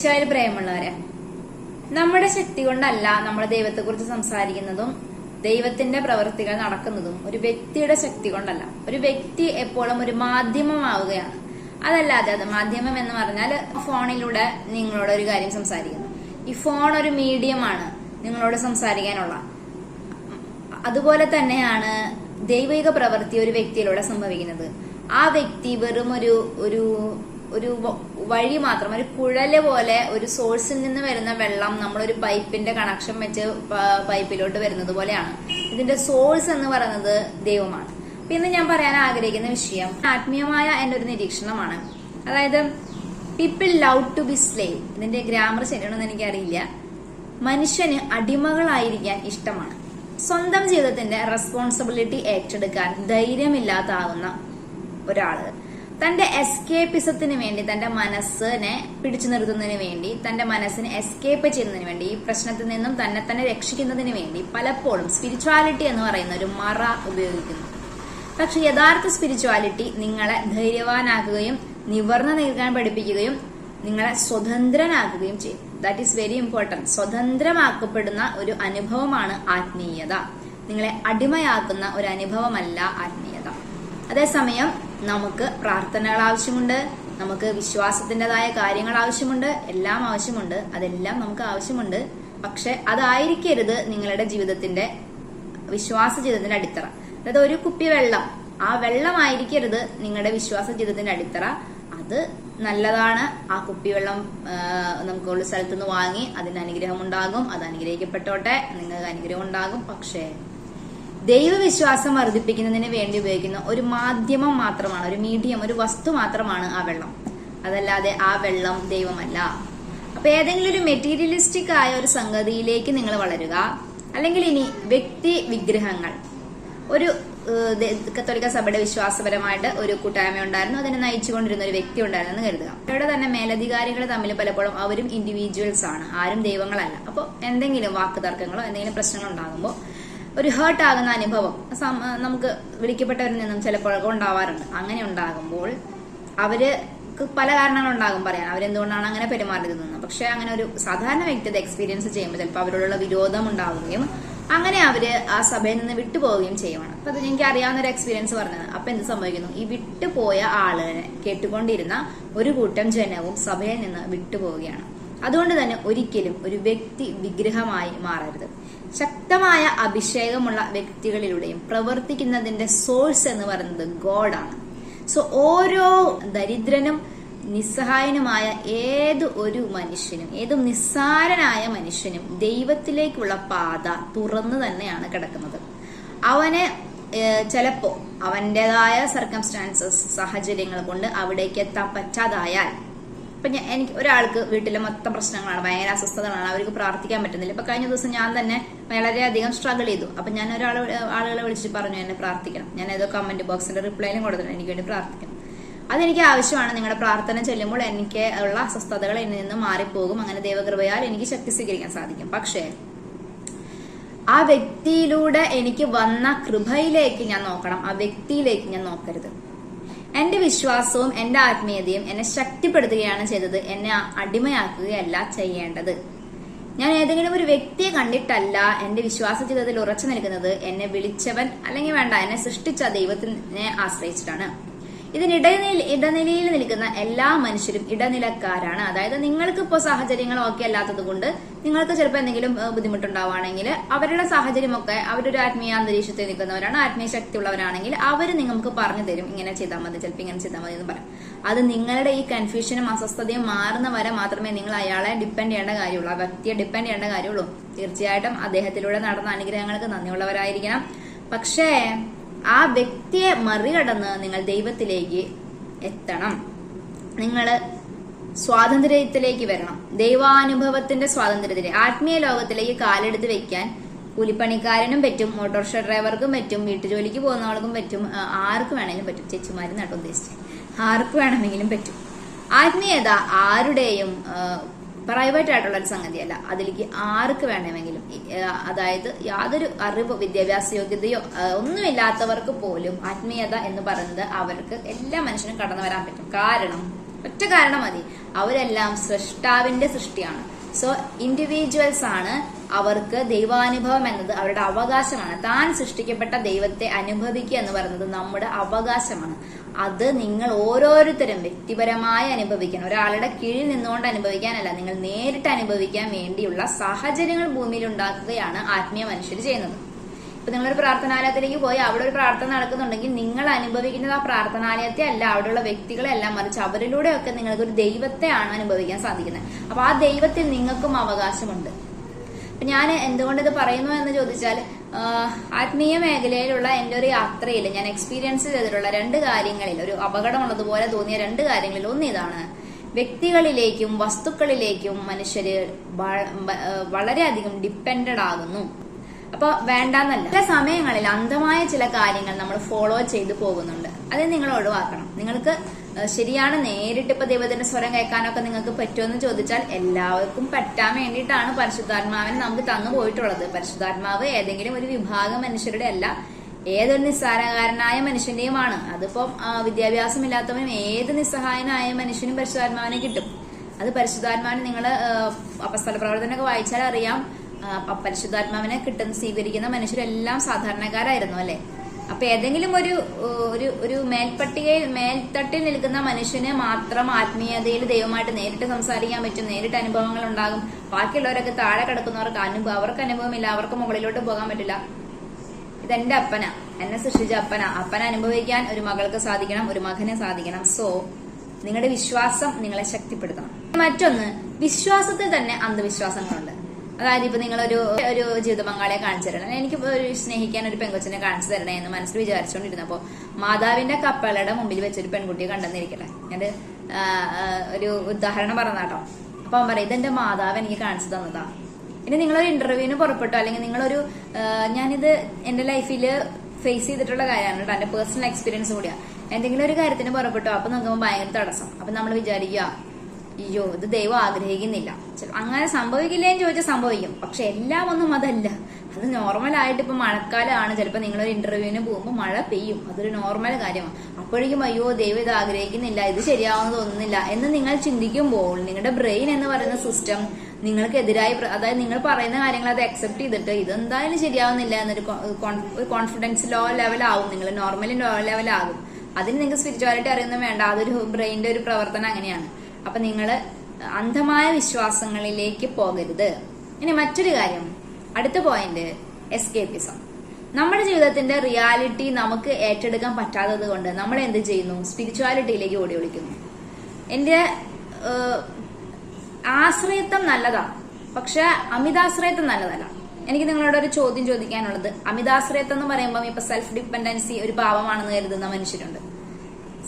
ഈശോയിൽ പ്രേമുള്ളവരെ നമ്മുടെ ശക്തി കൊണ്ടല്ല നമ്മൾ ദൈവത്തെക്കുറിച്ച് സംസാരിക്കുന്നതും ദൈവത്തിന്റെ പ്രവൃത്തികൾ നടക്കുന്നതും ഒരു വ്യക്തിയുടെ ശക്തി കൊണ്ടല്ല. ഒരു വ്യക്തി എപ്പോഴും ഒരു മാധ്യമമാവുകയാണ്. അതല്ലാതെ അത് മാധ്യമം എന്ന് പറഞ്ഞാൽ ഫോണിലൂടെ നിങ്ങളോട് ഒരു കാര്യം സംസാരിക്കുന്നു. ഈ ഫോൺ ഒരു മീഡിയമാണ് നിങ്ങളോട് സംസാരിക്കാനുള്ള. അതുപോലെ തന്നെയാണ് ദൈവിക പ്രവൃത്തി ഒരു വ്യക്തിയിലൂടെ സംഭവിക്കുന്നത്. ആ വ്യക്തി വെറും ഒരു ഒരു ഒരു വഴി മാത്രം. ഒരു കുഴൽ പോലെ ഒരു സോഴ്സിൽ നിന്ന് വരുന്ന വെള്ളം നമ്മളൊരു പൈപ്പിന്റെ കണക്ഷൻ വെച്ച് പൈപ്പിലോട്ട് വരുന്നത് പോലെയാണ്. ഇതിന്റെ സോഴ്സ് എന്ന് പറയുന്നത് ദൈവമാണ്. പിന്നെ ഞാൻ പറയാൻ ആഗ്രഹിക്കുന്ന വിഷയം ആത്മീയമായ എന്റെ ഒരു നിരീക്ഷണമാണ്. അതായത് people love to be slave ഇതിന്റെ ഗ്രാമർ ശരിയാണെന്ന് എനിക്കറിയില്ല. മനുഷ്യന് അടിമകളായിരിക്കാൻ ഇഷ്ടമാണ്. സ്വന്തം ജീവിതത്തിന്റെ റെസ്പോൺസിബിലിറ്റി ഏറ്റെടുക്കാൻ ധൈര്യമില്ലാതാകുന്ന ഒരാൾ. തന്റെ എസ്കേപ്പിസത്തിന് വേണ്ടി തന്റെ മനസ്സിനെ പിടിച്ചു നിർത്തുന്നതിന് വേണ്ടി തന്റെ മനസ്സിനെ എസ്കേപ്പ് ചെയ്യുന്നതിന് വേണ്ടി ഈ പ്രശ്നത്തിൽ നിന്നും തന്നെ തന്നെ രക്ഷിക്കുന്നതിന് വേണ്ടി പലപ്പോഴും സ്പിരിച്വാലിറ്റി എന്ന് പറയുന്ന ഒരു മറ ഉപയോഗിക്കുന്നു. പക്ഷെ യഥാർത്ഥ സ്പിരിച്വാലിറ്റി നിങ്ങളെ ധൈര്യവാനാക്കുകയും നിവർന്നു നിൽക്കാൻ പഠിപ്പിക്കുകയും നിങ്ങളെ സ്വതന്ത്രനാക്കുകയും ചെയ്യും. ദാറ്റ് ഈസ് വെരി ഇമ്പോർട്ടന്റ് സ്വതന്ത്രമാക്കപ്പെടുന്ന ഒരു അനുഭവമാണ് ആത്മീയത. നിങ്ങളെ അടിമയാക്കുന്ന ഒരു അനുഭവമല്ല ആത്മീയത. അതേസമയം നമുക്ക് പ്രാർത്ഥനകൾ ആവശ്യമുണ്ട് നമുക്ക് വിശ്വാസത്തിന്റെതായ കാര്യങ്ങൾ ആവശ്യമുണ്ട് എല്ലാം ആവശ്യമുണ്ട് അതെല്ലാം നമുക്ക് ആവശ്യമുണ്ട്. പക്ഷെ അതായിരിക്കരുത് നിങ്ങളുടെ ജീവിതത്തിന്റെ വിശ്വാസ ജീവിതത്തിന്റെ അടിത്തറ. അതായത് ഒരു കുപ്പി വെള്ളം ആ വെള്ളമായിരിക്കരുത് നിങ്ങളുടെ വിശ്വാസ ജീവിതത്തിന്റെ അടിത്തറ. അത് നല്ലതാണ്. ആ കുപ്പിവെള്ളം വെള്ളം നമുക്ക് ഒരു സ്ഥലത്തുനിന്ന് വാങ്ങി അതിന് അനുഗ്രഹം ഉണ്ടാകും അത് അനുഗ്രഹിക്കപ്പെട്ടോട്ടെ നിങ്ങൾക്ക് അനുഗ്രഹം ഉണ്ടാകും പക്ഷേ ദൈവവിശ്വാസം വർദ്ധിപ്പിക്കുന്നതിന് വേണ്ടി ഉപയോഗിക്കുന്ന ഒരു മാധ്യമം മാത്രമാണ് ഒരു മീഡിയം ഒരു വസ്തു മാത്രമാണ് ആ വെള്ളം. അതല്ലാതെ ആ വെള്ളം ദൈവമല്ല. അപ്പൊ ഏതെങ്കിലും ഒരു മെറ്റീരിയലിസ്റ്റിക് ആയ ഒരു സംഗതിയിലേക്ക് നിങ്ങൾ വളരുക. അല്ലെങ്കിൽ ഇനി വ്യക്തി വിഗ്രഹങ്ങൾ. ഒരു കത്തോലിക്ക സഭയുടെ വിശ്വാസപരമായിട്ട് ഒരു കൂട്ടായ്മ ഉണ്ടായിരുന്നു. അതിനെ നയിച്ചുകൊണ്ടിരുന്ന ഒരു വ്യക്തി ഉണ്ടായിരുന്നു എന്ന് കരുതുക. അവരുടെ തന്നെ മേലധികാരികൾ തമ്മിൽ പലപ്പോഴും അവരും ഇൻഡിവിജ്വൽസ് ആണ്. ആരും ദൈവങ്ങളല്ല. അപ്പോൾ എന്തെങ്കിലും വാക്ക് തർക്കങ്ങളോ എന്തെങ്കിലും പ്രശ്നങ്ങൾ ഉണ്ടാകുമ്പോൾ ഒരു ഹേർട്ട് ആകുന്ന അനുഭവം. നമുക്ക് വിളിക്കപ്പെട്ടവരിൽ നിന്നും ചിലപ്പോൾ ഉണ്ടാവാറുണ്ട്. അങ്ങനെ ഉണ്ടാകുമ്പോൾ അവർ പല കാരണങ്ങളുണ്ടാകും പറയാൻ. അവരെന്തുകൊണ്ടാണ് അങ്ങനെ പെരുമാറിയതെന്ന്. പക്ഷെ അങ്ങനെ ഒരു സാധാരണ വ്യക്തി എക്സ്പീരിയൻസ് ചെയ്യുമ്പോൾ ചിലപ്പോൾ അവരോടുള്ള വിരോധം ഉണ്ടാവുകയും അങ്ങനെ അവർ ആ സഭയിൽ നിന്ന് വിട്ടുപോവുകയും ചെയ്യുവാണ്. അപ്പൊ അത് എനിക്ക് അറിയാവുന്ന ഒരു എക്സ്പീരിയൻസ് പറഞ്ഞത്. അപ്പൊ എന്ത് സംഭവിക്കുന്നു? ഈ വിട്ടുപോയ ആളുകളെ കേട്ടുകൊണ്ടിരുന്ന ഒരു കൂട്ടം ജനവും സഭയിൽ നിന്ന് വിട്ടുപോവുകയാണ്. അതുകൊണ്ട് തന്നെ ഒരിക്കലും ഒരു വ്യക്തി വിഗ്രഹമായി മാറരുത്. ശക്തമായ അഭിഷേകമുള്ള വ്യക്തികളിലൂടെയും പ്രവർത്തിക്കുന്നതിന്റെ സോഴ്സ് എന്ന് പറയുന്നത് ഗോഡാണ് സോ ഓരോ ദരിദ്രനും നിസ്സഹായനുമായ ഏത് ഒരു മനുഷ്യനും ഏത് നിസ്സാരനായ മനുഷ്യനും ദൈവത്തിലേക്കുള്ള പാത തുറന്നു തന്നെയാണ് കിടക്കുന്നത്. അവന് ചിലപ്പോ അവന്റേതായ സർക്കംസ്റ്റാൻസസ് സാഹചര്യങ്ങൾ കൊണ്ട് അവിടേക്ക് എത്താൻ പറ്റാതായാൽ ഇപ്പൊ ഞാൻ എനിക്ക് ഒരാൾക്ക് വീട്ടിലെ മൊത്തം പ്രശ്നങ്ങളാണ് ഭയങ്കര അസ്വസ്ഥതകളാണ് അവർക്ക് പ്രാർത്ഥിക്കാൻ പറ്റുന്നില്ല. ഇപ്പൊ കഴിഞ്ഞ ദിവസം ഞാൻ തന്നെ വളരെയധികം സ്ട്രഗിൾ ചെയ്തു. അപ്പൊ ഞാൻ ഒരാൾ ആളുകളെ വിളിച്ചിട്ട് പറഞ്ഞു എന്നെ പ്രാർത്ഥിക്കണം. ഞാൻ ഏതോ കമന്റ് ബോക്സിന്റെ റിപ്ലൈയിലും കൊടുത്തിട്ടുണ്ട് എനിക്ക് വേണ്ടി പ്രാർത്ഥിക്കണം. അതെനിക്ക് ആവശ്യമാണ്. നിങ്ങളുടെ പ്രാർത്ഥന ചെല്ലുമ്പോൾ എനിക്ക് ഉള്ള അസ്വസ്ഥതകൾ എന്നിൽ നിന്ന് മാറിപ്പോകും. അങ്ങനെ ദൈവകൃപയാൽ എനിക്ക് ശക്തി സ്വീകരിക്കാൻ സാധിക്കും. പക്ഷേ ആ വ്യക്തിയിലൂടെ എനിക്ക് വന്ന കൃപയിലേക്ക് ഞാൻ നോക്കണം. ആ വ്യക്തിയിലേക്ക് ഞാൻ നോക്കരുത്. എന്റെ വിശ്വാസവും എന്റെ ആത്മീയതയും എന്നെ ശക്തിപ്പെടുത്തുകയാണ് ചെയ്തത്. എന്നെ അടിമയാക്കുകയല്ല ചെയ്യേണ്ടത്. ഞാൻ ഏതെങ്കിലും ഒരു വ്യക്തിയെ കണ്ടിട്ടല്ല എന്റെ വിശ്വാസ ജീവിതത്തിൽ ഉറച്ചു നിൽക്കുന്നത്. എന്നെ വിളിച്ചവൻ അല്ലെങ്കിൽ വേണ്ട എന്നെ സൃഷ്ടിച്ച ദൈവത്തിനെ ആശ്രയിച്ചിട്ടാണ്. ഇതിനിടനില ഇടനിലയിൽ നിൽക്കുന്ന എല്ലാ മനുഷ്യരും ഇടനിലക്കാരാണ്. അതായത് നിങ്ങൾക്ക് ഇപ്പോൾ സാഹചര്യങ്ങൾ ഓക്കെ അല്ലാത്തത് കൊണ്ട് നിങ്ങൾക്ക് ചിലപ്പോൾ എന്തെങ്കിലും ബുദ്ധിമുട്ടുണ്ടാവുകയാണെങ്കിൽ അവരുടെ സാഹചര്യമൊക്കെ അവരൊരു ആത്മീയ അന്തരീക്ഷത്തിൽ നിൽക്കുന്നവരാണ് ആത്മീയ ശക്തി ഉള്ളവരാണെങ്കിൽ അവർ നിങ്ങൾക്ക് പറഞ്ഞു തരും ഇങ്ങനെ ചെയ്താൽ മതി ചിലപ്പോൾ ഇങ്ങനെ ചെയ്താൽ മതി എന്ന് പറയാം. അത് നിങ്ങളുടെ ഈ കൺഫ്യൂഷനും അസ്വസ്ഥതയും മാറുന്ന വരെ മാത്രമേ നിങ്ങൾ അയാളെ ഡിപ്പെൻഡ് ചെയ്യേണ്ട കാര്യമുള്ളൂ. ആ വ്യക്തിയെ ഡിപ്പെൻഡ് ചെയ്യേണ്ട കാര്യമുള്ളൂ. തീർച്ചയായിട്ടും അദ്ദേഹത്തിലൂടെ നടന്ന അനുഗ്രഹങ്ങൾക്ക് നന്ദിയുള്ളവരായിരിക്കണം. പക്ഷേ ആ വ്യക്തിയെ മറികടന്ന് നിങ്ങൾ ദൈവത്തിലേക്ക് എത്തണം. നിങ്ങൾ സ്വാതന്ത്ര്യത്തിലേക്ക് വരണം. ദൈവാനുഭവത്തിന്റെ സ്വാതന്ത്ര്യത്തിലേക്ക്. ആത്മീയ ലോകത്തിലേക്ക് കാലെടുത്ത് വെക്കാൻ കൂലിപ്പണിക്കാരനും പറ്റും ഓട്ടോറിക്ഷ ഡ്രൈവർക്കും പറ്റും വീട്ടുജോലിക്ക് പോകുന്നവർക്കും പറ്റും ആർക്ക് വേണമെങ്കിലും പറ്റും. ചേച്ചിമാരും നട്ടോ ഉദ്ദേശിച്ചത് ആർക്ക് വേണമെങ്കിലും പറ്റും. ആത്മീയത ആരുടെയും പ്രൈവറ്റ് ആയിട്ടുള്ള ഒരു സംഗതിയല്ല. അതിലേക്ക് ആർക്ക് വേണമെങ്കിലും അതായത് യാതൊരു അറിവോ വിദ്യാഭ്യാസ യോഗ്യതയോ ഒന്നുമില്ലാത്തവർക്ക് പോലും ആത്മീയത എന്ന് പറയുന്നത് അവർക്ക് എല്ലാ മനുഷ്യനും കടന്നു വരാൻ പറ്റും. കാരണം ഒറ്റ കാരണം മതി. അവരെല്ലാം സൃഷ്ടാവിന്റെ സൃഷ്ടിയാണ്. സോ ഇൻഡിവിജ്വൽസ് ആണ് അവർക്ക് ദൈവാനുഭവം എന്നത് അവരുടെ അവകാശമാണ്. താൻ സൃഷ്ടിക്കപ്പെട്ട ദൈവത്തെ അനുഭവിക്കുക എന്ന് പറയുന്നത് നമ്മുടെ അവകാശമാണ്. അത് നിങ്ങൾ ഓരോരുത്തരും വ്യക്തിപരമായി അനുഭവിക്കണം. ഒരാളുടെ കീഴിൽ നിന്നുകൊണ്ട് അനുഭവിക്കാനല്ല നിങ്ങൾ നേരിട്ട് അനുഭവിക്കാൻ വേണ്ടിയുള്ള സാഹചര്യങ്ങൾ ഭൂമിയിൽ ഉണ്ടാക്കുകയാണ് ആത്മീയ മനുഷ്യർ ചെയ്യുന്നത്. ഇപ്പൊ നിങ്ങളൊരു പ്രാർത്ഥനാലയത്തിലേക്ക് പോയി അവിടെ ഒരു പ്രാർത്ഥന നടക്കുന്നുണ്ടെങ്കിൽ നിങ്ങൾ അനുഭവിക്കുന്നത് ആ പ്രാർത്ഥനാലയത്തെ അല്ല അവിടെയുള്ള വ്യക്തികളെ അല്ല മറിച്ച് അവരിലൂടെയൊക്കെ നിങ്ങൾക്ക് ഒരു ദൈവത്തെയാണ് അനുഭവിക്കാൻ സാധിക്കുന്നത്. അപ്പൊ ആ ദൈവത്തിൽ നിങ്ങൾക്കും അവകാശമുണ്ട്. അപ്പൊ ഞാൻ എന്തുകൊണ്ട് ഇത് പറയുന്നു എന്ന് ചോദിച്ചാൽ ആത്മീയ മേഖലയിലുള്ള എന്റെ ഒരു യാത്രയിൽ ഞാൻ എക്സ്പീരിയൻസ് ചെയ്തിട്ടുള്ള രണ്ട് കാര്യങ്ങളിൽ ഒരു അപകടമുള്ളതുപോലെ തോന്നിയ രണ്ട് കാര്യങ്ങളിൽ ഒന്ന് ഇതാണ്. വ്യക്തികളിലേക്കും വസ്തുക്കളിലേക്കും മനുഷ്യര് വളരെയധികം ഡിപ്പെൻഡഡ് ആകുന്നു. അപ്പൊ വേണ്ടെന്നല്ല. ചില സമയങ്ങളിൽ അന്ധമായ ചില കാര്യങ്ങൾ നമ്മൾ ഫോളോ ചെയ്തു പോകുന്നുണ്ട്. അത് നിങ്ങൾ ഒഴിവാക്കണം നിങ്ങൾക്ക് ശരിയാണ്. നേരിട്ട് ഇപ്പൊ ദൈവത്തിന്റെ സ്വരം കേൾക്കാനൊക്കെ നിങ്ങൾക്ക് പറ്റുമെന്ന് ചോദിച്ചാൽ എല്ലാവർക്കും പറ്റാൻ വേണ്ടിയിട്ടാണ് പരിശുദ്ധാത്മാവിനെ നമുക്ക് തന്നു പോയിട്ടുള്ളത്. പരിശുദ്ധാത്മാവ് ഏതെങ്കിലും ഒരു വിഭാഗം മനുഷ്യരുടെ അല്ല ഏതൊരു നിസ്സാരകാരനായ മനുഷ്യന്റെയുമാണ്. അതിപ്പം വിദ്യാഭ്യാസം വിദ്യാഭ്യാസമില്ലാത്തവനും ഏത് നിസ്സഹായനായ മനുഷ്യനും പരിശുദ്ധാത്മാവിനെ കിട്ടും. അത് പരിശുദ്ധാത്മാവിനെ നിങ്ങൾ അപസ്ഥല പ്രവർത്തനമൊക്കെ വായിച്ചാൽ അറിയാം. പരിശുദ്ധാത്മാവിനെ കിട്ടുന്ന സ്വീകരിക്കുന്ന മനുഷ്യരെല്ലാം സാധാരണക്കാരായിരുന്നു അല്ലെ? അപ്പൊ ഏതെങ്കിലും ഒരു ഒരു ഒരു മേൽപ്പട്ടികയിൽ മേൽത്തട്ടിൽ നിൽക്കുന്ന മനുഷ്യന് മാത്രം ആത്മീയതയിൽ ദൈവമായിട്ട് നേരിട്ട് സംസാരിക്കാൻ പറ്റും നേരിട്ട് അനുഭവങ്ങൾ ഉണ്ടാകും. ബാക്കിയുള്ളവരൊക്കെ താഴെ കിടക്കുന്നവർക്ക് അനുഭവം അവർക്ക് അനുഭവമില്ല അവർക്ക് മുകളിലോട്ട് പോകാൻ പറ്റില്ല. ഇതെന്റെ അപ്പന എന്നെ സൃഷ്ടിച്ച അപ്പന. അപ്പന അനുഭവിക്കാൻ ഒരു മകൾക്ക് സാധിക്കണം ഒരു മകനെ സാധിക്കണം. സോ നിങ്ങളുടെ വിശ്വാസം നിങ്ങളെ ശക്തിപ്പെടുത്തണം. മറ്റൊന്ന് വിശ്വാസത്തിൽ തന്നെ അന്ധവിശ്വാസങ്ങളുണ്ട്. അതായത് ഇപ്പൊ നിങ്ങളൊരു ഒരു ജീവിത പങ്കാളിയെ കാണിച്ചു തരണം. എനിക്ക് ഒരു സ്നേഹിക്കാൻ ഒരു പെൺകൊച്ചിനെ കാണിച്ചു തരണേ എന്ന് മനസ്സിൽ വിചാരിച്ചുകൊണ്ടിരുന്നപ്പോ മാതാവിന്റെ കപ്പലയുടെ മുമ്പിൽ വെച്ചൊരു പെൺകുട്ടിയെ കണ്ടെന്നിരിക്കട്ടെ. ഞാൻ ഒരു ഉദാഹരണം പറഞ്ഞാട്ടോ അപ്പൊ അവൻ പറയും ഇതെന്റെ മാതാവ് എനിക്ക് കാണിച്ചു തന്നതാ. ഇനി നിങ്ങളൊരു ഇന്റർവ്യൂവിന് പുറപ്പെട്ടോ? അല്ലെങ്കിൽ നിങ്ങളൊരു ഞാനിത് എന്റെ ലൈഫിൽ ഫേസ് ചെയ്തിട്ടുള്ള കാര്യമാണ് കേട്ടോ എന്റെ പേഴ്സണൽ എക്സ്പീരിയൻസ് കൂടിയാ. എന്തെങ്കിലും ഒരു കാര്യത്തിന് പുറപ്പെട്ടോ? അപ്പൊ നോക്കുമ്പോൾ ഭയങ്കര തടസ്സം. അപ്പൊ നമ്മൾ വിചാരിക്കുക അയ്യോ ഇത് ദൈവം ആഗ്രഹിക്കുന്നില്ല. അങ്ങനെ സംഭവിക്കില്ലേന്ന് ചോദിച്ചാൽ സംഭവിക്കും. പക്ഷെ എല്ലാം ഒന്നും അതല്ല. അത് നോർമൽ ആയിട്ട് ഇപ്പൊ മഴക്കാലമാണ് ചിലപ്പോൾ നിങ്ങളൊരു ഇന്റർവ്യൂവിന് പോകുമ്പോൾ മഴ പെയ്യും. അതൊരു നോർമൽ കാര്യമാണ്. അപ്പോഴേക്കും അയ്യോ ദൈവം ഇത് ആഗ്രഹിക്കുന്നില്ല. ഇത് ശരിയാവുന്ന എന്ന് നിങ്ങൾ ചിന്തിക്കുമ്പോൾ നിങ്ങളുടെ ബ്രെയിൻ എന്ന് പറയുന്ന സിസ്റ്റം നിങ്ങൾക്കെതിരായി അതായത് നിങ്ങൾ പറയുന്ന കാര്യങ്ങൾ അത് അക്സെപ്റ്റ് ചെയ്തിട്ട് ഇതെന്തായാലും ശരിയാവുന്നില്ല എന്നൊരു കോൺഫിഡൻസ് ലോ ലെവൽ ആവും. നിങ്ങൾ നോർമലി ലോ ലെവൽ ആകും. അതിന് നിങ്ങൾക്ക് സ്പിരിച്വാലിറ്റി അറിയുന്നതും വേണ്ട. അതൊരു ബ്രെയിനിന്റെ ഒരു പ്രവർത്തനം അങ്ങനെയാണ്. അപ്പൊ നിങ്ങൾ അന്ധമായ വിശ്വാസങ്ങളിലേക്ക് പോകരുത്. ഇനി മറ്റൊരു കാര്യം. അടുത്ത പോയിന്റ് എസ്കേപ്പിസം നമ്മുടെ ജീവിതത്തിന്റെ റിയാലിറ്റി നമുക്ക് ഏറ്റെടുക്കാൻ പറ്റാത്തത് കൊണ്ട് നമ്മൾ എന്ത് ചെയ്യുന്നു? സ്പിരിച്വാലിറ്റിയിലേക്ക് ഓടി ഒളിക്കുന്നു. എന്റെ ആശ്രയത്വം നല്ലതാ. പക്ഷെ അമിതാശ്രയത്വം നല്ലതല്ല. എനിക്ക് നിങ്ങളോട് ഒരു ചോദ്യം ചോദിക്കാനുള്ളത്. അമിതാശ്രയത്വം എന്ന് പറയുമ്പോൾ ഇപ്പൊ സെൽഫ് ഡിപ്പെൻഡൻസി ഒരു പാവമാണെന്ന് കരുതുന്ന മനുഷ്യരുണ്ട്.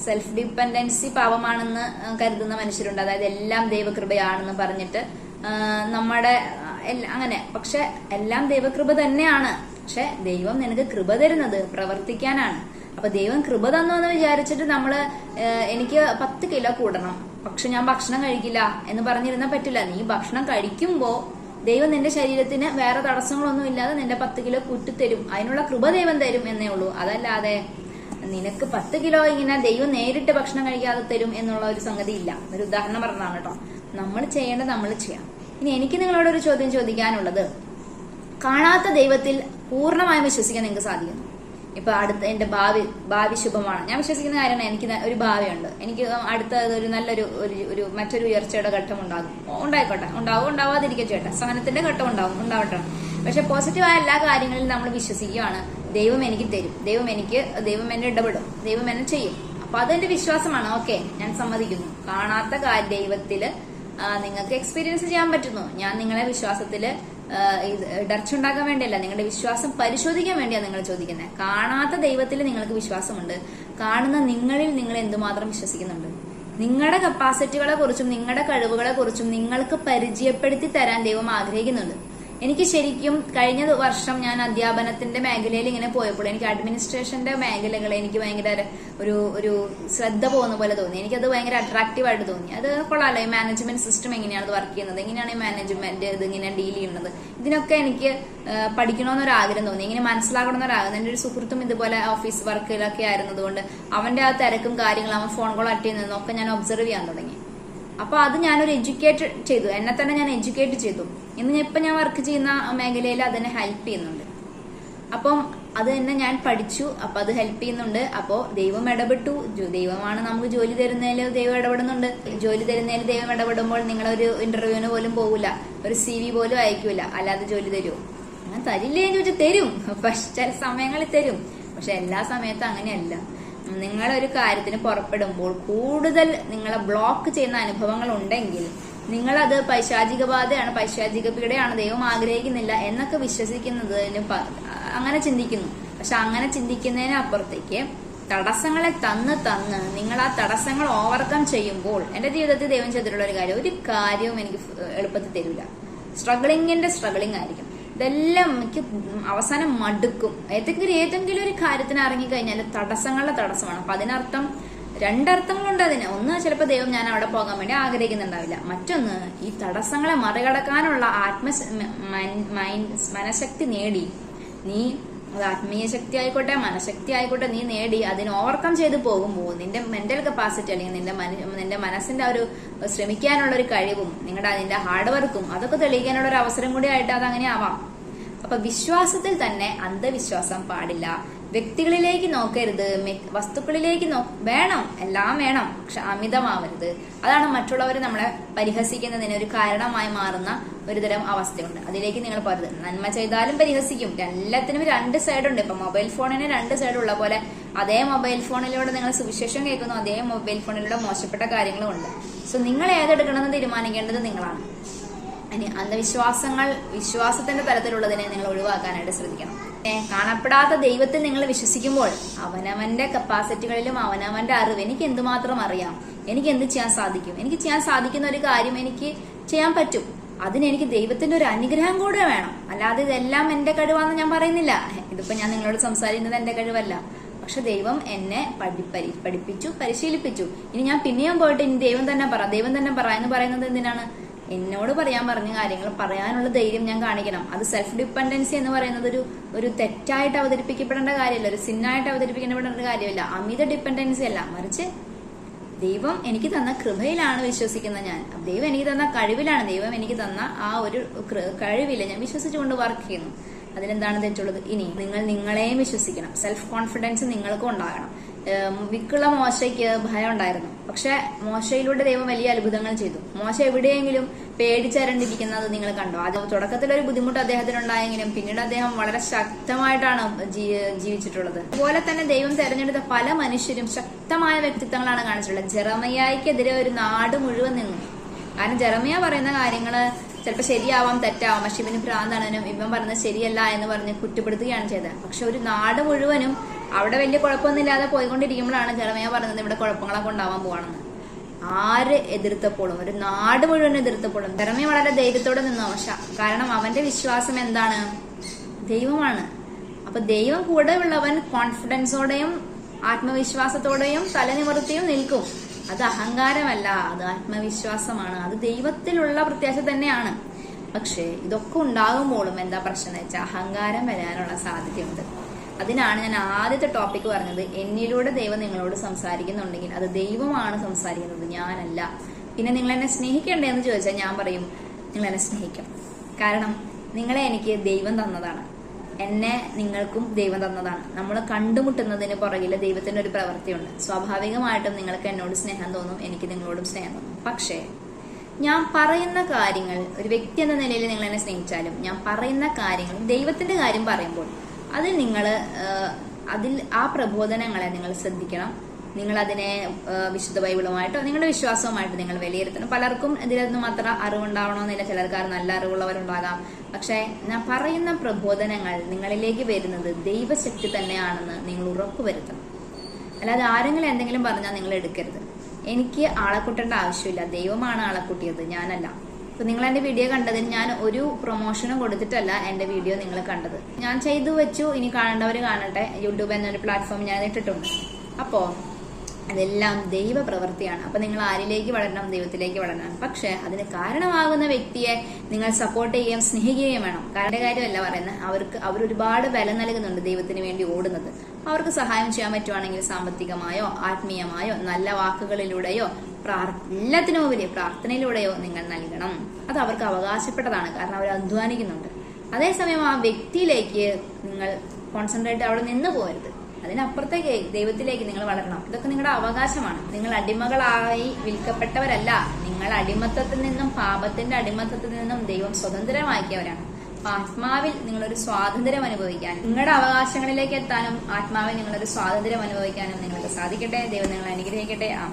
സെൽഫ് ഡിപ്പെൻഡൻസി പാവമാണെന്ന് കരുതുന്ന മനുഷ്യരുണ്ട്. അതായത് എല്ലാം ദൈവകൃപയാണെന്ന് പറഞ്ഞിട്ട് നമ്മുടെ അങ്ങനെ പക്ഷെ എല്ലാം ദൈവകൃപ തന്നെയാണ്. പക്ഷെ ദൈവം നിനക്ക് കൃപ തരുന്നത് പ്രവർത്തിക്കാനാണ്. അപ്പൊ ദൈവം കൃപ തന്നു എന്ന് വിചാരിച്ചിട്ട് നമ്മൾ എനിക്ക് പത്ത് കിലോ കൂടണം പക്ഷെ ഞാൻ ഭക്ഷണം കഴിക്കില്ല എന്ന് പറഞ്ഞിരുന്നാൽ പറ്റില്ല. നീ ഭക്ഷണം കഴിക്കുമ്പോ ദൈവം നിന്റെ ശരീരത്തിന് വേറെ തടസ്സങ്ങളൊന്നും ഇല്ലാതെ നിന്റെ പത്ത് കിലോ കൂട്ടിത്തരും. അതിനുള്ള കൃപ ദൈവം തരും എന്നേ ഉള്ളൂ. അതല്ലാതെ നിനക്ക് പത്ത് കിലോ ഇങ്ങനെ ദൈവം നേരിട്ട് ഭക്ഷണം കഴിക്കാതെ തരും എന്നുള്ള ഒരു സംഗതി ഇല്ല ഒരു ഉദാഹരണം പറഞ്ഞതാണ് കേട്ടോ. നമ്മൾ ചെയ്യേണ്ടത് നമ്മൾ ചെയ്യാം. ഇനി എനിക്ക് നിങ്ങളോട് ഒരു ചോദ്യം ചോദിക്കാനുള്ളത്. കാണാത്ത ദൈവത്തിൽ പൂർണമായും വിശ്വസിക്കാൻ നിങ്ങൾക്ക് സാധിക്കുന്നു. ഇപ്പൊ അടുത്ത എന്റെ ഭാവി ഭാവി ശുഭമാണ്. ഞാൻ വിശ്വസിക്കുന്ന കാര്യമാണ് എനിക്ക് ഒരു ഭാവിയുണ്ട്. എനിക്ക് അടുത്ത ഒരു നല്ലൊരു ഒരു ഒരു മറ്റൊരു ഉയർച്ചയുടെ ഘട്ടം ഉണ്ടാകും. ഉണ്ടായിക്കോട്ടെ. ഉണ്ടാവും ഉണ്ടാവാതിരിക്കും ചേട്ടാ സഹനത്തിന്റെ ഘട്ടം ഉണ്ടാവും ഉണ്ടാവട്ടെ. പക്ഷെ പോസിറ്റീവായ എല്ലാ കാര്യങ്ങളിലും നമ്മൾ വിശ്വസിക്കുകയാണ്. ദൈവം എനിക്ക് തരും. ദൈവം എനിക്ക് ദൈവം എന്നെ ഇടപെടും. ദൈവം എന്നെ ചെയ്യും. അപ്പൊ അതെന്റെ വിശ്വാസമാണ്. ഓക്കെ ഞാൻ സമ്മതിക്കുന്നു. കാണാത്ത ദൈവത്തിൽ നിങ്ങൾക്ക് എക്സ്പീരിയൻസ് ചെയ്യാൻ പറ്റുന്നു. ഞാൻ നിങ്ങളെ വിശ്വാസത്തിൽ ഡർച്ചുണ്ടാക്കാൻ വേണ്ടിയല്ല നിങ്ങളുടെ വിശ്വാസം പരിശോധിക്കാൻ വേണ്ടിയാണ് നിങ്ങൾ ചോദിക്കുന്നത് കാണാത്ത ദൈവത്തിൽ നിങ്ങൾക്ക് വിശ്വാസമുണ്ട്. കാണുന്ന നിങ്ങളിൽ നിങ്ങൾ എന്തുമാത്രം വിശ്വസിക്കുന്നുണ്ട്? നിങ്ങളുടെ കപ്പാസിറ്റികളെ കുറിച്ചും നിങ്ങളുടെ കഴിവുകളെ കുറിച്ചും നിങ്ങൾക്ക് പരിചയപ്പെടുത്തി തരാൻ ദൈവം ആഗ്രഹിക്കുന്നുണ്ട്. എനിക്ക് ശരിക്കും കഴിഞ്ഞ വർഷം ഞാൻ അധ്യാപനത്തിന്റെ മേഖലയിൽ ഇങ്ങനെ പോയപ്പോൾ എനിക്ക് അഡ്മിനിസ്ട്രേഷന്റെ മേഖലകൾ എനിക്ക് ഭയങ്കര ഒരു ഒരു ശ്രദ്ധ പോകുന്ന പോലെ തോന്നി. എനിക്കത് ഭയങ്കര അട്രാക്റ്റീവ് ആയിട്ട് തോന്നി. അത് കൊള്ളാലോ ഈ മാനേജ്മെന്റ് സിസ്റ്റം എങ്ങനെയാണ് വർക്ക് ചെയ്യുന്നത്? എങ്ങനെയാണ് ഈ മാനേജ്മെന്റ് ഇത് ഇങ്ങനെ ഡീൽ ചെയ്യുന്നത്? ഇതിനൊക്കെ എനിക്ക് പഠിക്കണമെന്നൊരാഗ്രഹം തോന്നി. ഇങ്ങനെ മനസ്സിലാക്കണമെന്നൊരു ആഗ്രഹം എന്റെ ഒരു സുഹൃത്തും ഇതുപോലെ ഓഫീസ് വർക്കിലൊക്കെ ആയിരുന്നതുകൊണ്ട് അവന്റെ ആ തിരക്കും കാര്യങ്ങളും അവൻ ഫോൺ കോൾ അറ്റൻഡ് ചെയ്യുന്നതൊക്കെ ഞാൻ ഒബ്സർവ് ചെയ്യാൻ തുടങ്ങി. അപ്പൊ അത് ഞാനൊരു എഡ്യൂക്കേറ്റ് ചെയ്തു. എന്നെ തന്നെ ഞാൻ എഡ്യൂക്കേറ്റ് ചെയ്തു. ഇന്ന് ഞാൻ ഇപ്പം ഞാൻ വർക്ക് ചെയ്യുന്ന മേഖലയിൽ അതിനെ ഹെൽപ്പ് ചെയ്യുന്നുണ്ട്. അപ്പം അത് തന്നെ ഞാൻ പഠിച്ചു അപ്പം അത് ഹെൽപ്പ് ചെയ്യുന്നുണ്ട്. അപ്പോൾ ദൈവം ഇടപെട്ടു. ദൈവമാണ് നമുക്ക് ജോലി തരുന്നതിൽ ദൈവം ഇടപെടുന്നുണ്ട്. ജോലി തരുന്നതിൽ ദൈവം ഇടപെടുമ്പോൾ നിങ്ങളൊരു ഇന്റർവ്യൂവിന് പോലും പോകില്ല ഒരു സി വി പോലും അയക്കൂല. അല്ലാതെ ജോലി തരുമോ അങ്ങനെ തരില്ലേ എന്ന് ചോദിച്ചാൽ തരും. പക്ഷെ ചില സമയങ്ങളിൽ തരും. പക്ഷെ എല്ലാ സമയത്തും അങ്ങനെയല്ല. നിങ്ങളൊരു കാര്യത്തിന് പുറപ്പെടുമ്പോൾ കൂടുതൽ നിങ്ങളെ ബ്ലോക്ക് ചെയ്യുന്ന അനുഭവങ്ങൾ ഉണ്ടെങ്കിൽ നിങ്ങളത് പൈശാചിക ബാധയാണ് പൈശാചിക പീഡയാണ് ദൈവം ആഗ്രഹിക്കുന്നില്ല എന്നൊക്കെ വിശ്വസിക്കുന്നതിന് പ- അങ്ങനെ ചിന്തിക്കുന്നു. പക്ഷെ അങ്ങനെ ചിന്തിക്കുന്നതിന് അപ്പുറത്തേക്ക് തടസ്സങ്ങളെ തന്ന് തന്ന് നിങ്ങൾ ആ തടസ്സങ്ങൾ ഓവർകം ചെയ്യുമ്പോൾ എന്റെ ജീവിതത്തിൽ ദൈവം ചെയ്തിട്ടുള്ള ഒരു കാര്യം ഒരു കാര്യവും എനിക്ക് എളുപ്പത്തിൽ തരില്ല സ്ട്രഗിളിങ്ങിന്റെ സ്ട്രഗിളിംഗ് ആയിരിക്കും. ഇതെല്ലാം എനിക്ക് അവസാനം മടുക്കും. ഏതെങ്കിലും ഏതെങ്കിലും ഒരു കാര്യത്തിന് ഇറങ്ങിക്കഴിഞ്ഞാൽ തടസ്സങ്ങളുടെ തടസ്സമാണ്. അപ്പൊ അതിനർത്ഥം രണ്ടർത്ഥങ്ങളുണ്ട് അതിന്. ഒന്ന് ചിലപ്പോൾ ദൈവം ഞാൻ അവിടെ പോകാൻ വേണ്ടി ആഗ്രഹിക്കുന്നുണ്ടാവില്ല. മറ്റൊന്ന് ഈ തടസ്സങ്ങളെ മറികടക്കാനുള്ള ആത്മ മനഃശക്തി നേടി. നീ അത് ആത്മീയ ശക്തി ആയിക്കോട്ടെ മനഃശക്തി ആയിക്കോട്ടെ നീ നേടി അതിന് ഓവർകം ചെയ്ത് പോകുമ്പോൾ നിന്റെ മെന്റൽ കപ്പാസിറ്റി അല്ലെങ്കിൽ നിന്റെ നിന്റെ മനസ്സിന്റെ ഒരു ശ്രമിക്കാനുള്ള ഒരു കഴിവും നിങ്ങളുടെ അതിന്റെ ഹാർഡ് വർക്കും അതൊക്കെ തെളിയിക്കാനുള്ള ഒരു അവസരം കൂടി ആയിട്ട് അത് അങ്ങനെ ആവാം. അപ്പൊ വിശ്വാസത്തിൽ തന്നെ അന്ധവിശ്വാസം പാടില്ല. വ്യക്തികളിലേക്ക് നോക്കരുത്. വസ്തുക്കളിലേക്ക് നോ വേണം. എല്ലാം വേണം. പക്ഷെ അമിതമാവരുത്. അതാണ് മറ്റുള്ളവർ നമ്മളെ പരിഹസിക്കുന്നതിന് ഒരു കാരണമായി മാറുന്ന ഒരുതരം അവസ്ഥയുണ്ട്. അതിലേക്ക് നിങ്ങൾ പോരുത് നന്മ ചെയ്താലും പരിഹസിക്കും. എല്ലാത്തിനും രണ്ട് സൈഡുണ്ട് ഇപ്പൊ മൊബൈൽ ഫോണിന് രണ്ട് സൈഡ് ഉള്ള പോലെ അതേ മൊബൈൽ ഫോണിലൂടെ നിങ്ങൾ സുവിശേഷം കേൾക്കുന്നു. അതേ മൊബൈൽ ഫോണിലൂടെ മോശപ്പെട്ട കാര്യങ്ങളും ഉണ്ട്. സോ നിങ്ങൾ ഏതെടുക്കണമെന്ന് തീരുമാനിക്കേണ്ടത് നിങ്ങളാണ്. ഇനി അന്ധവിശ്വാസങ്ങൾ വിശ്വാസത്തിന്റെ തലത്തിലുള്ളതിനെ നിങ്ങൾ ഒഴിവാക്കാനായിട്ട് ശ്രദ്ധിക്കണം. കാണപ്പെടാത്ത ദൈവത്തിൽ നിങ്ങൾ വിശ്വസിക്കുമ്പോൾ അവനവന്റെ കപ്പാസിറ്റികളിലും അവനവന്റെ അറിവ് എനിക്ക് എന്തുമാത്രം അറിയാം? എനിക്ക് എന്ത് ചെയ്യാൻ സാധിക്കും? എനിക്ക് ചെയ്യാൻ സാധിക്കുന്ന ഒരു കാര്യം എനിക്ക് ചെയ്യാൻ പറ്റും. അതിന് എനിക്ക് ദൈവത്തിന്റെ ഒരു അനുഗ്രഹം കൂടെ വേണം. അല്ലാതെ ഇതെല്ലാം എന്റെ കഴിവാന്ന് ഞാൻ പറയുന്നില്ല. ഇതിപ്പോ ഞാൻ നിങ്ങളോട് സംസാരിക്കുന്നത് എന്റെ കഴിവല്ല. പക്ഷെ ദൈവം എന്നെ പഠിപ്പരി പഠിപ്പിച്ചു പരിശീലിപ്പിച്ചു. ഇനി ഞാൻ പിന്നെയും പോയിട്ട് ഇനി ദൈവം തന്നെ പറ ദൈവം തന്നെ പറ എന്ന് പറയുന്നത് എന്തിനാണ്? എന്നോട് പറയാൻ പറഞ്ഞ കാര്യങ്ങൾ പറയാനുള്ള ധൈര്യം ഞാൻ കാണിക്കണം. അത് സെൽഫ് ഡിപ്പെൻഡൻസി എന്ന് പറയുന്നത് ഒരു ഒരു തെറ്റായിട്ട് അവതരിപ്പിക്കപ്പെടേണ്ട കാര്യമല്ല ഒരു സിന്നായിട്ട് അവതരിപ്പിക്കപ്പെടേണ്ട കാര്യമല്ല. അമിത ഡിപ്പെൻഡൻസി അല്ല. മറിച്ച് ദൈവം എനിക്ക് തന്ന കൃപയിലാണ് വിശ്വസിക്കുന്നത് ഞാൻ. ദൈവം എനിക്ക് തന്ന കഴിവിലാണ് ദൈവം എനിക്ക് തന്ന ആ ഒരു കഴിവിൽ ഞാൻ വിശ്വസിച്ചുകൊണ്ട് വർക്ക് ചെയ്യുന്നു. അതിലെന്താണ് തെറ്റുള്ളത്? ഇനി നിങ്ങൾ നിങ്ങളെയും വിശ്വസിക്കണം. സെൽഫ് കോൺഫിഡൻസ് നിങ്ങൾക്കും ഉണ്ടാകണം. വിക്കുള്ള മോശയ്ക്ക് ഭയം ഉണ്ടായിരുന്നു. പക്ഷെ മോശയിലൂടെ ദൈവം വലിയ അത്ഭുതങ്ങൾ ചെയ്തു. മോശ എവിടെയെങ്കിലും പേടിച്ചരണ്ടിരിക്കുന്നത് നിങ്ങൾ കണ്ടോ? അത് തുടക്കത്തിൽ ഒരു ബുദ്ധിമുട്ട് അദ്ദേഹത്തിന് ഉണ്ടായെങ്കിലും പിന്നീട് അദ്ദേഹം വളരെ ശക്തമായിട്ടാണ് ജീവിച്ചിട്ടുള്ളത്. അതുപോലെ തന്നെ ദൈവം തെരഞ്ഞെടുത്ത പല മനുഷ്യരും ശക്തമായ വ്യക്തിത്വങ്ങളാണ് കാണിച്ചിട്ടുള്ളത്. ജെറമയ്യായിക്കെതിരെ ഒരു നാട് മുഴുവൻ നിന്നു. കാരണം ജെറമയ പറയുന്ന കാര്യങ്ങൾ ചിലപ്പോൾ ശരിയാവാം തെറ്റാവാം. പക്ഷെ ഇവന് ഭ്രാന്താണെന്നും ഇവൻ പറഞ്ഞത് ശരിയല്ല എന്ന് പറഞ്ഞ് കുറ്റപ്പെടുത്തുകയാണ് ചെയ്തത്. പക്ഷെ ഒരു നാട് മുഴുവനും അവിടെ വലിയ കുഴപ്പമൊന്നുമില്ലാതെ പോയിക്കൊണ്ടിരിക്കുമ്പോഴാണ് ജലമയ പറഞ്ഞത് ഇവിടെ കുഴപ്പങ്ങളൊക്കെ ഉണ്ടാവാൻ പോവാണെന്ന്. ആര് എതിർത്തപ്പോഴും ഒരു നാട് മുഴുവൻ എതിർത്തപ്പോഴും ധർമ്മയെ വളരെ ധൈര്യത്തോടെ നിന്നു. പക്ഷെ കാരണം അവന്റെ വിശ്വാസം എന്താണ്? ദൈവമാണ്. അപ്പൊ ദൈവം കൂടെ ഉള്ളവൻ കോൺഫിഡൻസോടെയും ആത്മവിശ്വാസത്തോടെയും തലനിവർത്തിയും നിൽക്കും. അത് അഹങ്കാരമല്ല അത് ആത്മവിശ്വാസമാണ് അത് ദൈവത്തിലുള്ള പ്രത്യാശ തന്നെയാണ്. പക്ഷേ ഇതൊക്കെ ഉണ്ടാകുമ്പോഴും എന്താ പ്രശ്നം വെച്ചാൽ അഹങ്കാരം വരാനുള്ള സാധ്യതയുണ്ട്. അതിനാണ് ഞാൻ ആദ്യത്തെ ടോപ്പിക് പറഞ്ഞത്. എന്നിലൂടെ ദൈവം നിങ്ങളോട് സംസാരിക്കുന്നുണ്ടെങ്കിൽ അത് ദൈവമാണ് സംസാരിക്കുന്നത് ഞാനല്ല. പിന്നെ നിങ്ങൾ എന്നെ സ്നേഹിക്കണ്ടേ എന്ന് ചോദിച്ചാൽ ഞാൻ പറയും നിങ്ങൾ എന്നെ കാരണം നിങ്ങളെ എനിക്ക് ദൈവം തന്നതാണ്. എന്നെ നിങ്ങൾക്കും ദൈവം തന്നതാണ്. നമ്മൾ കണ്ടുമുട്ടുന്നതിന് പുറകിൽ ദൈവത്തിന്റെ ഒരു പ്രവൃത്തിയുണ്ട്. സ്വാഭാവികമായിട്ടും നിങ്ങൾക്ക് എന്നോട് സ്നേഹം തോന്നും എനിക്ക് നിങ്ങളോടും സ്നേഹം തോന്നും. പക്ഷേ ഞാൻ പറയുന്ന കാര്യങ്ങൾ ഒരു വ്യക്തി എന്ന നിലയിൽ നിങ്ങൾ എന്നെ സ്നേഹിച്ചാലും ഞാൻ പറയുന്ന കാര്യങ്ങൾ ദൈവത്തിന്റെ കാര്യം പറയുമ്പോൾ അതിൽ നിങ്ങൾ അതിൽ ആ പ്രബോധനങ്ങളെ നിങ്ങൾ ശ്രദ്ധിക്കണം. നിങ്ങൾ അതിനെ വിശുദ്ധ ബൈബിളുമായിട്ടോ നിങ്ങളുടെ വിശ്വാസവുമായിട്ട് നിങ്ങൾ വിലയിരുത്തണം. പലർക്കും ഇതിലൊന്നും മാത്രം അറിവുണ്ടാവണമെന്നില്ല. ചിലർക്കാർ നല്ല അറിവുള്ളവരുണ്ടാകാം. പക്ഷേ ഞാൻ പറയുന്ന പ്രബോധനങ്ങൾ നിങ്ങളിലേക്ക് വരുന്നത് ദൈവശക്തി തന്നെയാണെന്ന് നിങ്ങൾ ഉറപ്പുവരുത്തണം അല്ലാതെ ആരെങ്കിലും എന്തെങ്കിലും പറഞ്ഞാൽ നിങ്ങൾ എടുക്കരുത്. എനിക്ക് ആളെ കൂട്ടേണ്ട ആവശ്യമില്ല. ദൈവമാണ് ആളെ കൂട്ടിയത് ഞാനല്ല. അപ്പൊ നിങ്ങൾ എന്റെ വീഡിയോ കണ്ടതിന് ഞാൻ ഒരു പ്രൊമോഷനും കൊടുത്തിട്ടല്ല എന്റെ വീഡിയോ നിങ്ങൾ കണ്ടത്. ഞാൻ ചെയ്തു വെച്ചു. ഇനി കാണേണ്ടവർ കാണട്ടെ. യൂട്യൂബ് എന്നൊരു പ്ലാറ്റ്ഫോം ഞാൻ ഇട്ടിട്ടുണ്ട് അപ്പോ അതെല്ലാം ദൈവപ്രവൃത്തിയാണ്. അപ്പൊ നിങ്ങൾ ആരിലേക്ക് വളരണം? ദൈവത്തിലേക്ക് വളരണം. പക്ഷെ അതിന് കാരണമാകുന്ന വ്യക്തിയെ നിങ്ങൾ സപ്പോർട്ട് ചെയ്യുകയും സ്നേഹിക്കുകയും വേണം. കാരണം കാര്യമല്ല പറയുന്നത്. അവർക്ക് അവർ ഒരുപാട് വില നൽകുന്നുണ്ട് ദൈവത്തിന് വേണ്ടി ഓടുന്നത്. അവർക്ക് സഹായം ചെയ്യാൻ പറ്റുവാണെങ്കിൽ സാമ്പത്തികമായോ ആത്മീയമായോ നല്ല വാക്കുകളിലൂടെയോ പ്രാർ- എല്ലാത്തിനും ഉപരി പ്രാർത്ഥനയിലൂടെയോ നിങ്ങൾ നൽകണം. അത് അവർക്ക് അവകാശപ്പെട്ടതാണ്. കാരണം അവർ അധ്വാനിക്കുന്നുണ്ട്. അതേസമയം ആ വ്യക്തിയിലേക്ക് നിങ്ങൾ കോൺസെൻട്രേറ്റ് അവിടെ നിന്ന് പോകരുത്. അതിനപ്പുറത്തേക്ക് ദൈവത്തിലേക്ക് നിങ്ങൾ വളരണം. ഇതൊക്കെ നിങ്ങളുടെ അവകാശമാണ്. നിങ്ങൾ അടിമകളായി വിൽക്കപ്പെട്ടവരല്ല. നിങ്ങൾ അടിമത്തത്തിൽ നിന്നും പാപത്തിന്റെ അടിമത്തത്തിൽ നിന്നും ദൈവം സ്വതന്ത്രമാക്കിയവരാണ്. ആത്മാവിൽ നിങ്ങളൊരു സ്വാതന്ത്ര്യം അനുഭവിക്കാൻ നിങ്ങളുടെ അവകാശങ്ങളിലേക്ക് എത്താനും ആത്മാവിൽ നിങ്ങളൊരു സ്വാതന്ത്ര്യം അനുഭവിക്കാനും നിങ്ങൾക്ക് സാധിക്കട്ടെ. ദൈവം നിങ്ങളെ അനുഗ്രഹിക്കട്ടെ. ആ